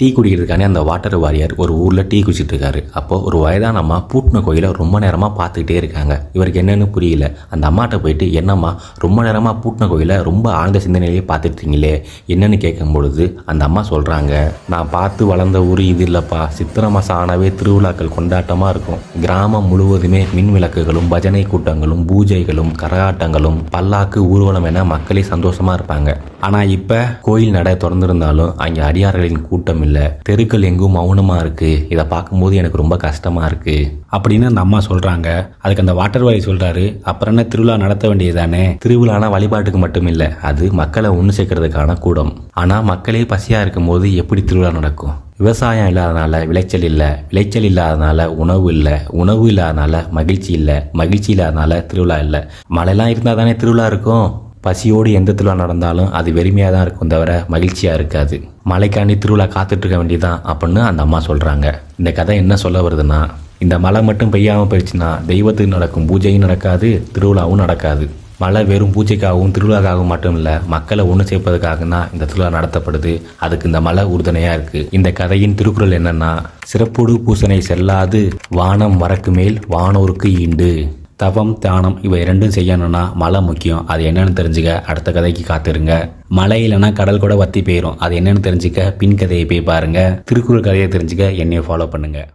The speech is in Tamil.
டீ குடிக்கிறதுக்கானே அந்த வாட்டர் வாரியர் ஒரு ஊரில் டீ குடிச்சிட்டு இருக்காரு அப்போ ஒரு வயதான அம்மா பூட்டின கோயிலை ரொம்ப நேரமாக பார்த்துக்கிட்டே இருக்காங்க. இவருக்கு என்னன்னு புரியல. அந்த அம்மாட்ட போயிட்டு என்னம்மா ரொம்ப நேரமாக பூட்டின கோயிலை ரொம்ப ஆழ்ந்த சிந்தனையிலேயே பார்த்துட்டீங்களே என்னென்னு என்னன்னு கேட்கும் பொழுது அந்த அம்மா சொல்கிறாங்க நான் பார்த்து வளர்ந்த ஊர் இது இல்லைப்பா. சித்திர மாதம் ஆனாவே திருவிழாக்கள் கொண்டாட்டமாக இருக்கும். கிராமம் முழுவதுமே மின் விளக்குகளும் பஜனை கூட்டங்களும் பூஜைகளும் கரகாட்டங்களும் பல்லாக்கு ஊர்வலம் என மக்களே சந்தோஷமாக இருப்பாங்க. ஆனால் இப்போ கோயில் நடை திறந்திருந்தாலும் அங்கே அடியார்களின் கூட்டம் இல்லை. தெருக்கள் எங்கும் மௌனமாக இருக்கு. இதை பார்க்கும்போது எனக்கு ரொம்ப கஷ்டமாக இருக்கு. அப்படின்னு அந்த அம்மா சொல்கிறாங்க அதுக்கு அந்த வாட்டர் வாய் சொல்கிறாரு அப்புறம் என்ன திருவிழா நடத்த வேண்டியதுதானே? திருவிழானா வழிபாட்டுக்கு மட்டும் இல்லை. அது மக்களை ஒன்று சேர்க்கறதுக்கான கூடம். ஆனால் மக்களே பசியாக இருக்கும்போது எப்படி திருவிழா நடக்கும்? விவசாயம் இல்லாதனால விளைச்சல் இல்லை. விளைச்சல் இல்லாதனால உணவு இல்லை. உணவு இல்லாதனால மகிழ்ச்சி இல்லை. மகிழ்ச்சி இல்லாதனால திருவிழா இல்லை. மழைலாம் இருந்தால் தானே திருவிழா இருக்கும். பசியோடு எந்த திருவிழா நடந்தாலும் அது வெறுமையாக தான் இருக்கும் தவிர மகிழ்ச்சியாக இருக்காது. மலைக்காண்டி திருவிழா காத்துட்டு இருக்க வேண்டியதான் அப்படின்னு அந்த அம்மா சொல்கிறாங்க இந்த கதை என்ன சொல்ல வருதுன்னா இந்த மழை மட்டும் பெய்யாமல் போயிடுச்சுன்னா தெய்வத்துக்கு நடக்கும் பூஜையும் நடக்காது திருவிழாவும் நடக்காது. மழை வெறும் பூஜைக்காகவும் திருவிழாக்காகவும் மட்டும் இல்லை மக்களை ஒன்று சேர்ப்பதற்காக தான் இந்த திருவிழா நடத்தப்படுது. அதுக்கு இந்த மழை உறுதுணையாக இருக்குது இந்த கதையின் திருக்குறள் என்னன்னா சிறப்புடு பூசனை செல்லாது வானம் வரக்கு மேல் வானோருக்கு ஈண்டு. தவம் தானம் இவை இரண்டும் செய்யணும்னா மழை முக்கியம். அது என்னன்னு தெரிஞ்சுக்க அடுத்த கதைக்கு காத்திருங்க. மழை இல்லைன்னா கடல் கூட வத்தி போயிடும் அது என்னன்னு தெரிஞ்சுக்க பின் கதையை போய் பாருங்க. திருக்குறள் கதையை தெரிஞ்சுக்க என்னைய ஃபாலோ பண்ணுங்க.